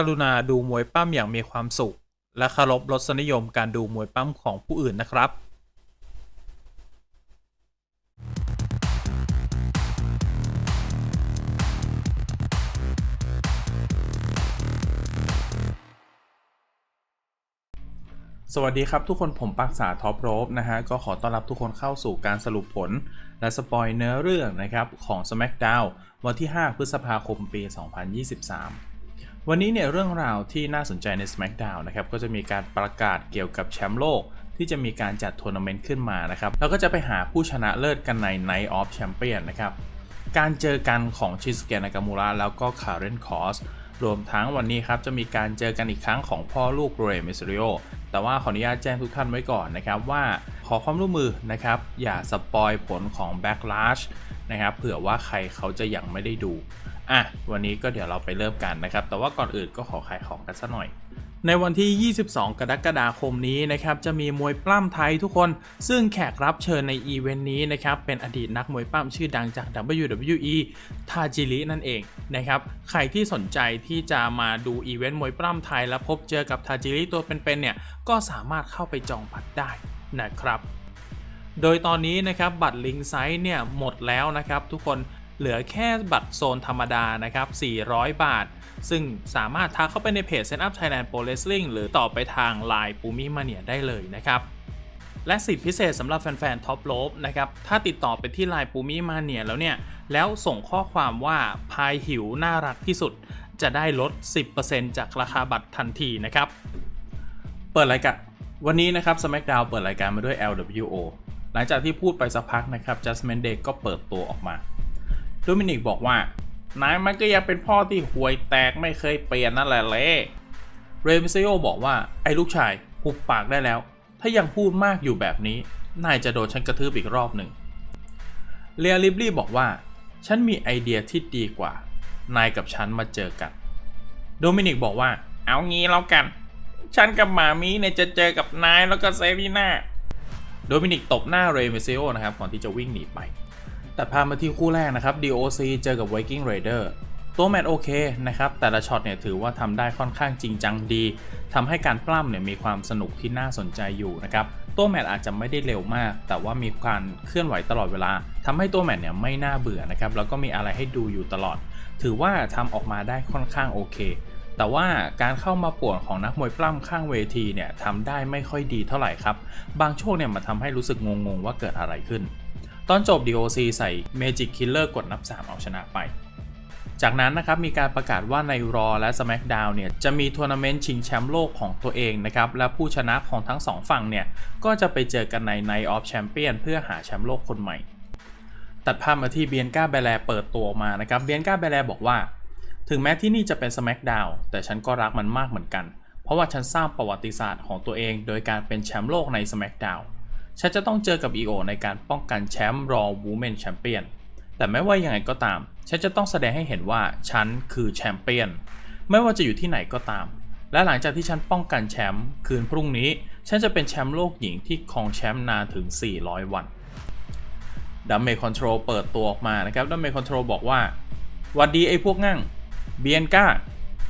กรุณาดูมวยปั้มอย่างมีความสุข และเคารพรสนิยมการดูมวยปั้มของผู้อื่นนะครับสวัสดีครับทุกคนผมปักษาท็อปโรบนะฮะ ก็ขอต้อนรับทุกคนเข้าสู่การสรุปผล และสปอยเนื้อเรื่องนะครับ ของ SmackDown วันที่ 5 พฤษภาคมปี 2023 วันนี้เนี่ยเรื่องราวที่น่าสนใจใน SmackDown นะครับก็จะมีการประกาศเกี่ยวกับแชมป์โลก ที่จะมีการจัดทัวร์นาเมนต์ขึ้นมานะครับแล้วก็จะไปหาผู้ชนะเลิศกันใน Night of Champion นะครับการเจอกันของชิสเกะนากามูระแล้วก็คาร์เรนคอสรวมทั้งวันนี้ครับจะมีการเจอกันอีกครั้งของพ่อลูกเรย์มิสริโอแต่ว่าขออนุญาตแจ้งทุกท่านไว้ก่อนนะครับว่าขอความร่วมมือนะครับอย่าสปอยผลของ Backlash นะครับเผื่อว่าใครเขาจะยังไม่ได้ดู อะวันนี้ก็เดี๋ยวเราไปเริ่มกันนะครับ แต่ว่าก่อนอื่นก็ขอขายของกันสักหน่อย ในวันที่ 22 กรกฎาคมนี้นะครับจะมีมวยปล้ำไทยทุกคน ซึ่งแขกรับเชิญในอีเวนต์นี้นะครับเป็นอดีตนักมวยปล้ำชื่อดังจาก WWE ทาจิรินั่นเองนะครับใครที่สนใจที่จะมาดูอีเวนต์มวยปล้ำไทย และพบเจอกับทาจิริตัวเป็นๆเนี่ยก็สามารถเข้าไปจองบัตรได้นะครับโดยตอนนี้นะครับบัตรลิงไซส์เนี่ยหมดแล้วนะครับทุกคน เหลือแค่บัตรโซนธรรมดานะครับ 400 บาท ซึ่งสามารถทักเข้าไปในเพจ Set Up Thailand Pro Wrestling หรือต่อไปทาง Line ปูมิมาเนียได้เลยนะครับ และสิทธิพิเศษสำหรับแฟนๆท็อปโลบนะครับ ถ้าติดต่อไปที่ Line ปูมิมาเนียแล้วเนี่ย แล้วส่งข้อความว่าพายหิวน่ารักที่สุด จะได้ลด 10%จากราคาบัตรทันทีนะครับ เปิดรายการวันนี้นะครับ SmackDown เปิดรายการมาด้วย LWO หลังจากที่พูดไปสักพักนะครับ Judgment Day ก็เปิดตัวออกมา โดมินิกบอกว่านายมันก็ยังเป็นพ่อที่ห่วยแตกไม่เคยเปลี่ยนนั่นแหละเละเรมิเซโอบอกว่าไอ้ลูกชายหุบปากได้แล้ว ถ้ายังพูดมากอยู่แบบนี้ นายจะโดนฉันกระทืบอีกรอบหนึ่งเลียลิบลี่บอกว่า ฉันมีไอเดียที่ดีกว่า นายกับฉันมาเจอกัน โดมินิกบอกว่า เอางี้แล้วกัน ฉันกับหมามีเนี่ยจะเจอกับนายแล้วก็เซรีน่า โดมินิกตบหน้าเรมิเซโอนะครับก่อนที่จะวิ่งหนีไป ตัดภามาที่คู่แรกนะครับ DOC เจอกับ Viking Raider ตัวแมตช์โอเคนะครับ แต่ละช็อตเนี่ยถือว่าทำได้ค่อนข้างจริงจังดีทำให้การปล้ำเนี่ยมีความสนุกที่น่าสนใจอยู่นะครับ ตัวแมตช์อาจจะไม่ได้เร็วมาก แต่ว่ามีการเคลื่อนไหวตลอดเวลาทำให้ตัวแมตช์เนี่ยไม่น่าเบื่อนะครับ แล้วก็มีอะไรให้ดูอยู่ตลอด ถือว่าทำออกมาได้ค่อนข้างโอเค แต่ว่าการเข้ามาป่วนของนักมวยปล้ำข้างเวทีเนี่ยทำได้ไม่ค่อยดีเท่าไหร่ครับ บางช่วงเนี่ยมันทำให้รู้สึกงงๆว่าเกิดอะไรขึ้น ตอนจบ DOC ใส่ Magic Killer กดนับ 3 เอาชนะไป จากนั้นนะครับมีการประกาศว่าใน Raw และ SmackDown เนี่ยจะมีทัวร์นาเมนต์ชิงแชมป์โลกของตัวเองนะครับและผู้ชนะของทั้งสองฝั่งเนี่ยก็จะไปเจอกันใน Night of Champion เพื่อหาแชมป์โลกคนใหม่ ตัดภาพมาที่เบียนก้าเบแลเปิดตัวมานะครับเบียนก้าเบแลบอกว่า ถึงแม้ที่นี่จะเป็น SmackDown แต่ฉันก็รักมันมากเหมือนกัน เพราะว่าฉันสร้างประวัติศาสตร์ของตัวเอง โดยการเป็นแชมป์โลกใน SmackDown ฉันจะต้องเจอกับ EO ในการป้องกันแชมป์ Raw Women Champion แต่ไม่ว่ายังไงก็ตาม ฉันจะต้องแสดงให้เห็นว่าฉันคือแชมเปี้ยนไม่ว่าจะอยู่ที่ไหนก็ตาม และหลังจากที่ฉันป้องกันแชมป์คืนพรุ่งนี้ ฉันจะเป็นแชมป์โลกหญิงที่ครองแชมป์นานถึง 400 วันดัมเมคอนโทรลเปิดตัวออกมานะครับดัมเมคอนโทรลบอกว่าวัดดีไอ้พวกงั่งเบียนก้า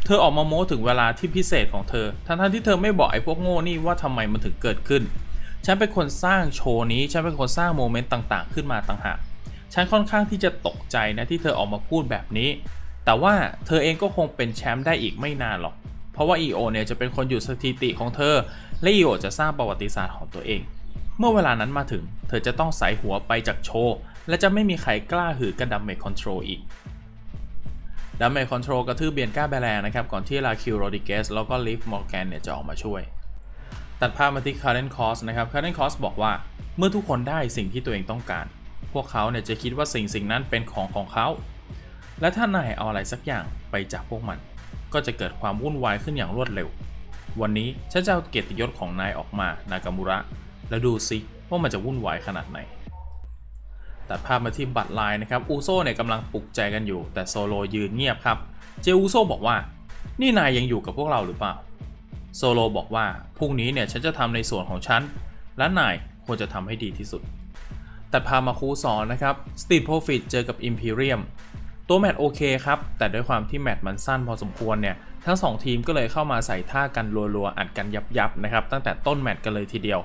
เธอออกมาโม้ถึงเวลาที่พิเศษของเธอ ทั้งๆที่เธอไม่บอกไอ้พวกโง่นี่ว่าทำไมมันถึงเกิดขึ้น ฉันเป็นคนสร้างโชว์นี้ ฉันเป็นคนสร้างโมเมนต์ต่างๆ ขึ้นมาต่างหาก ฉันค่อนข้างที่จะตกใจนะที่เธอออกมาพูดแบบนี้ แต่ว่าเธอเองก็คงเป็นแชมป์ได้อีกไม่นานหรอก เพราะว่า EO เนี่ยจะเป็นคนอยู่สถิติของเธอ และ EO จะสร้างประวัติศาสตร์ของตัวเอง เมื่อเวลานั้นมาถึง เธอจะต้องใส่หัวไปจากโชว์ และจะไม่มีใครกล้าหือกระดัมเมคคอนโทรลอีกดัมเมคคอนโทรลกระทืบเบียนก้าแบแลนะครับก่อนที่ลาคิวโรดิเกสแล้วก็ลิฟมอร์แกนเนี่ยจะออกมาช่วย ตัดภาพมาที่คาร์เรนคอสนะครับคาร์เรนคอสบอกว่าเมื่อทุกคนได้สิ่งที่ตัวเองต้องการ พวกเขาเนี่ยจะคิดว่าสิ่งสิ่งนั้นเป็นของของเขา และถ้านายเอาอะไรสักอย่างไปจากพวกมัน ก็จะเกิดความวุ่นวายขึ้นอย่างรวดเร็ว วันนี้ฉันจะเอาเกียรติยศของนายออกมานากามุระ แล้วดูซิว่ามันจะวุ่นวายขนาดไหน ตัดภาพมาที่บัตรไลน์นะครับ อูโซเนี่ยกำลังปลุกใจกันอยู่ แต่โซโลยืนเงียบครับ เจอูโซบอกว่า นี่นายยังอยู่กับพวกเราหรือเปล่า โซโลบอกว่าพรุ่งนี้เนี่ยฉันจะทำในส่วนของฉัน และนายควรจะทำให้ดีที่สุด แตัดพามาคูสอนนะครับสตี t โ r ฟิตเจอกับ Imperium ตัวแมตช์โอเคครับ แต่ด้วยความที่แมตช์มันสั้นพอสมควรเนี่ย ทั้ง 2 ทีมก็เลยเข้ามาใส่ท่ากันรัวๆ อัดกันยับๆนะครับ ตั้งแต่ต้นแมตช์กันเลยทีเดียว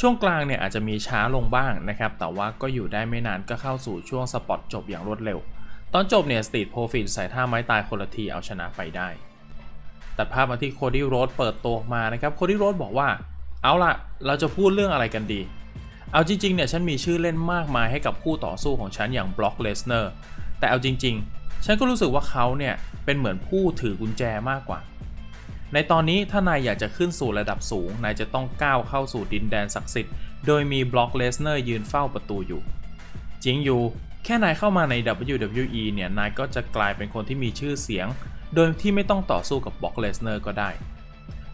ช่วงกลางเนี่ยอาจจะมีช้าลงบ้างนะครับ แต่ว่าก็อยู่ได้ไม่นานก็เข้าสู่ช่วงสปอตจบอย่างรวดเร็ว ตอนจบเนี่ยสตีทโปรฟิตใส่ท่าไม้ตายคนละทีเอาชนะไปได้ ตัดภาพมาที่โคดี้โรดเปิดตัวมานะครับโคดี้โรดบอกว่า เอาล่ะ เราจะพูดเรื่องอะไรกันดี เอาจริงๆเนี่ยฉันมีชื่อเล่นมากมายให้กับคู่ต่อสู้ของฉันอย่างบล็อกเลสเนอร์แต่เอาจริง ๆ ฉันก็รู้สึกว่าเขาเนี่ยเป็นเหมือนผู้ถือกุญแจมากกว่า ในตอนนี้ถ้านายอยากจะขึ้นสู่ระดับสูงนายจะต้องก้าวเข้าสู่ดินแดนศักดิ์สิทธิ์โดยมีบล็อกเลสเนอร์ยืนเฝ้าประตูอยู่จริงอยู่แค่นายเข้ามาใน WWE เนี่ย นายก็จะกลายเป็นคนที่มีชื่อเสียง โดยที่ไม่ต้องต่อสู้กับบล็อกเลสเนอร์ก็ได้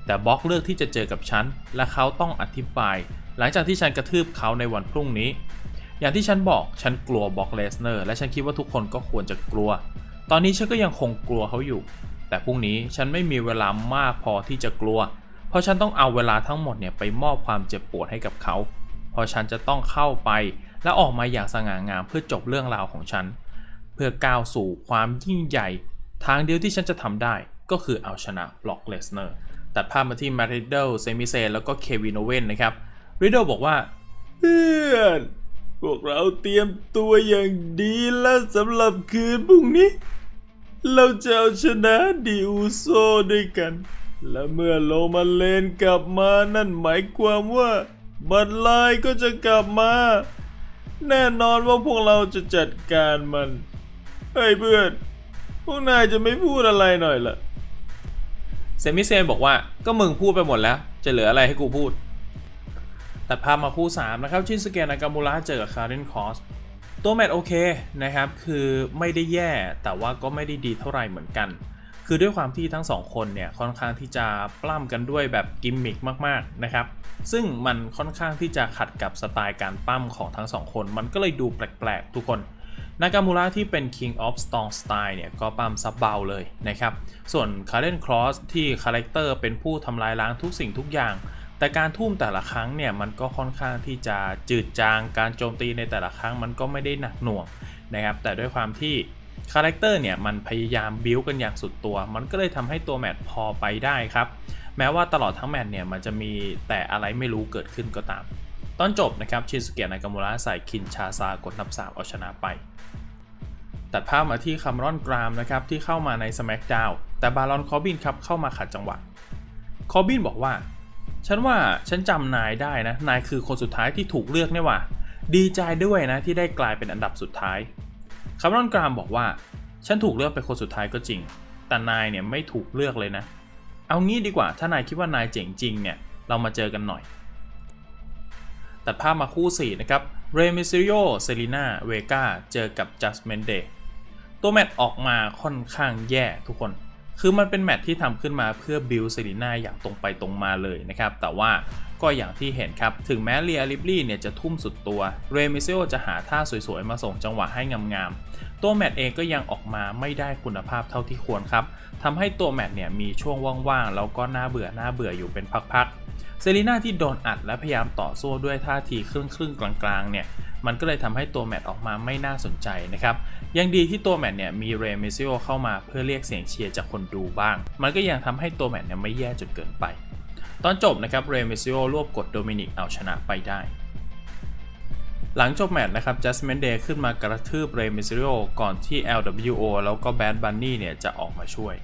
แต่บล็อกเลือกที่จะเจอกับฉัน และเขาต้องอธิบาย หลังจากที่ฉันกระทืบเขาในวันพรุ่งนี้ อย่างที่ฉันบอกฉันกลัวบล็อกเลสเนอร์และฉันคิดว่าทุกคนก็ควรจะกลัว ตอนนี้ฉันก็ยังคงกลัวเขาอยู่ แต่พรุ่งนี้ฉันไม่มีเวลามากพอที่จะกลัว เพราะฉันต้องเอาเวลาทั้งหมดเนี่ยไปมอบความเจ็บปวดให้กับเขาเพราะฉันจะต้องเข้าไปและออกมาอย่างสง่างามเพื่อจบเรื่องราวของฉัน เพื่อก้าวสู่ความยิ่งใหญ่ ทางเดียวที่ฉันจะทำได้ก็คือเอาชนะบล็อกเลสเนอร์ตัดภาพมาที่มาริเดลเซมิเซนแล้วก็เควินโอเวนนะครับริดเดิลบอกว่าเพื่อนพวกเราเตรียมตัวอย่างดีแล้วสำหรับคืนพรุ่งนี้ เราจะเอาชนะดิอูโซด้วยกัน และเมื่อโลมาเลนกลับมานั่นหมายความว่าบัตรลายก็จะกลับมา แน่นอนว่าพวกเราจะจัดการมันเฮ้ยเพื่อน วกนายจะไม่พูดอะไรหน่อยล่ะเซมิเซนบอกว่าก็มึงพูดไปหมดแล้ว จะเหลืออะไรให้กูพูดตัดภาพมาคู่3นะครับ ชินสเกนากามูระเจอกับคาร์เรนคอสตัวแมตโอเคนะครับ คือไม่ได้แย่แต่ว่าก็ไม่ได้ดีเท่าไหร่เหมือนกัน คือด้วยความที่ทั้งสองคนเนี่ยค่อนข้างที่จะปล้ำกันด้วยแบบกิมมิกมากๆนะครับ ซึ่งมันค่อนข้างที่จะขัดกับสไตล์การปั้มของทั้งสองคน มันก็เลยดูแปลกๆทุกคน นากามูระที่เป็น King of Strong Style เนี่ยก็ปั้มซับเบาเลยนะครับ ส่วน Karen Cross ที่คาแรคเตอร์เป็นผู้ทำลายล้างทุกสิ่งทุกอย่าง แต่การทุ่มแต่ละครั้งเนี่ยมันก็ค่อนข้างที่จะจืดจาง การโจมตีในแต่ละครั้งมันก็ไม่ได้หนักหน่วงนะครับ แต่ด้วยความที่คาแรคเตอร์เนี่ยมันพยายามบิ้วกันอย่างสุดตัว มันก็เลยทำให้ตัวแมตช์พอไปได้ครับ แม้ว่าตลอดทั้งแมตช์เนี่ยมันจะมีแต่อะไรไม่รู้เกิดขึ้นก็ตาม ตอนจบนะครับชินสุเกะนากามูระใส่คินชาซากดนับสามเอาชนะไป ตัดภาพมาที่คาร์มรอนกรามนะครับที่เข้ามาใน SmackDown แต่บารอนคอร์บินครับเข้ามาขัดจังหวะคอร์บินบอกว่า ฉันว่าฉันจำนายได้นะ นายคือคนสุดท้ายที่ถูกเลือกเนี่หว่าดีใจด้วยนะที่ได้กลายเป็นอันดับสุดท้ายคามรอนกรามบอกว่า ฉันถูกเลือกเป็นคนสุดท้ายก็จริง แต่นายเนี่ยไม่ถูกเลือกเลยนะ เอางี้ดีกว่าถ้านายคิดว่านายเจ๋งจริงเนี่ยเรามาเจอกันหน่อย ตัดภาพมาคู่ 4 นะครับ เรมิซิโ o เซรีนาเวกาเจอกับจัสเมนเดตัวแมตช์ออกมาค่อนข้างแย่ทุกคน คือมันเป็นแมตช์ที่ทำขึ้นมาเพื่อบิลเซรีนาอย่างตรงไปตรงมาเลยนะครับ แต่ว่าก็อย่างที่เห็นครับ ถึงแม้เรียลิบลี่เนี่ยจะทุ่มสุดตัว เรมิซิโ o จะหาท่าสวยๆ มาส่งจังหวะให้งามๆ ตัวแมตช์เองก็ยังออกมาไม่ได้คุณภาพเท่าที่ควรครับ ทำให้ตัวแมตช์เนี่ยมีช่วงว่างๆ แล้วก็น่าเบื่อน่าเบื่ออยู่เป็นพักๆ เซรีนาที่โดนอัดและพยายามต่อสู้ด้วยท่าทีครึ่งครึ่งๆกลางๆเนี่ยมันก็เลยทำให้ตัวแมตออกมาไม่น่าสนใจนะครับ ยังดีที่ตัวแมตเนี่ยมีเรมิซิโอเข้ามาเพื่อเรียกเสียงเชียร์จากคนดูบ้าง มันก็ยังทำให้ตัวแมตเนี่ยไม่แย่จนเกินไป ตอนจบนะครับเรมิซิโอรวบกดโดมินิกเอาชนะไปได้ หลังจบแมตช์นะครับจัส m มนเดย์ขึ้นมากระทืบเรมิซิโอก่อนที่ LWO แล้วก็แบดบันนี่เนี่ยจะออกมาช่วย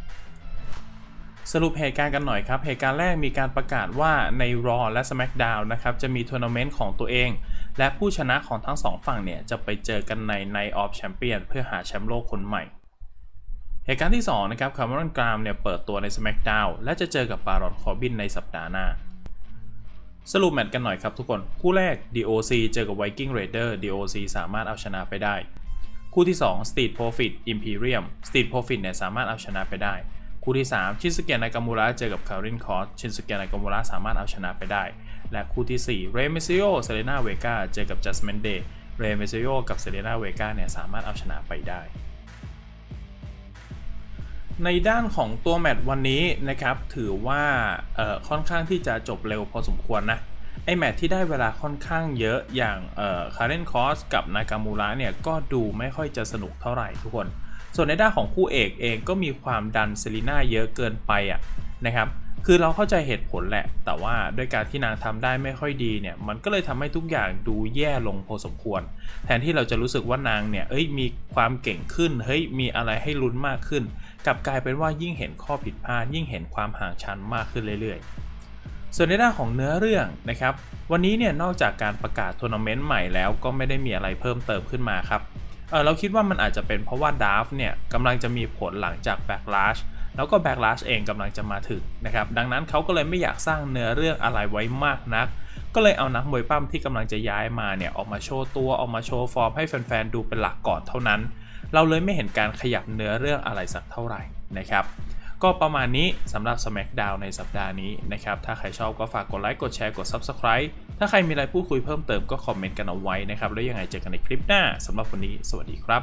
สรุปเหตุการณ์กันหน่อยครับ เหตุการณ์แรกมีการประกาศว่าใน Raw และ SmackDown นะครับ จะมีทัวร์นาเมนต์ของตัวเอง และผู้ชนะของทั้งสองฝั่งเนี่ย จะไปเจอกันใน Night of Champion เพื่อหาแชมป์โลกคนใหม่ เหตุการณ์ที่ 2 นะครับคาร์มอนกรามเนี่ยเปิดตัวใน SmackDown และจะเจอกับบารอนคอร์บินในสัปดาห์หน้า สรุปแมตช์กันหน่อยครับทุกคน คู่แรก DOC เจอกับ Viking Raider DOC สามารถเอาชนะไปได้ คู่ที่ 2 Street Profit Imperium Street Profit เนี่ยสามารถเอาชนะไปได้ คู่ที่ 3 ชินสเกะนากามูระเจอกับคารินคอสชินสเกะนากามูระสามารถเอาชนะไปได้ และคู่ที่ 4 เรเมซิโอเซเลนาเวกาเจอกับจัส m มนเดย์เรมิซิโอกับเซเลนาเวกาเนี่ยสามารถเอาชนะไปได้ ในด้านของตัวแมตช์วันนี้นะครับถือว่าค่อนข้างที่จะจบเร็วพอสมควรนะไอแมตที่ได้เวลาค่อนข้างเยอะอย่างคาร์เรนคอสกับนากามูระเนี่ยก็ดูไม่ค่อยจะสนุกเท่าไหร่ทุกคน ส่วนในด้านของคู่เอกเองก็มีความดันเซรีน่าเยอะเกินไปอะนะครับคือเราเข้าใจเหตุผลแหละ แต่ว่าด้วยการที่นางทำได้ไม่ค่อยดีเนี่ย มันก็เลยทำให้ทุกอย่างดูแย่ลงพอสมควร แทนที่เราจะรู้สึกว่านางเนี่ย เอ้ย มีความเก่งขึ้น เฮ้ย มีอะไรให้ลุ้นมากขึ้น กลับกลายเป็นว่ายิ่งเห็นข้อผิดพลาด ยิ่งเห็นความห่างชันมากขึ้นเรื่อยๆ ส่วนในด้านของเนื้อเรื่องนะครับ วันนี้เนี่ย นอกจากการประกาศทัวร์นาเมนต์ใหม่แล้ว ก็ไม่ได้มีอะไรเพิ่มเติมขึ้นมาครับ เออเราคิดว่ามันอาจจะเป็นเพราะว่าดาฟเนี่ยกำลังจะมีผลหลังจาก Backlash แล้วก็ Backlash เองกำลังจะมาถึงนะครับดังนั้นเขาก็เลยไม่อยากสร้างเนื้อเรื่องอะไรไว้มากนัก ก็เลยเอานักมวยปั้มที่กำลังจะย้ายมาเนี่ยออกมาโชว์ตัวออกมาโชว์ฟอร์มให้แฟนๆดูเป็นหลักก่อนเท่านั้น เราเลยไม่เห็นการขยับเนื้อเรื่องอะไรสักเท่าไหร่นะครับก็ประมาณนี้สำหรับ SmackDown ในสัปดาห์นี้นะครับถ้าใครชอบก็ฝากกดไลค์กดแชร์กด Subscribe ถ้าใครมีอะไรพูดคุยเพิ่มเติมก็คอมเมนต์กันเอาไว้นะครับ แล้วยังไงเจอกันในคลิปหน้าสำหรับวันนี้ สวัสดีครับ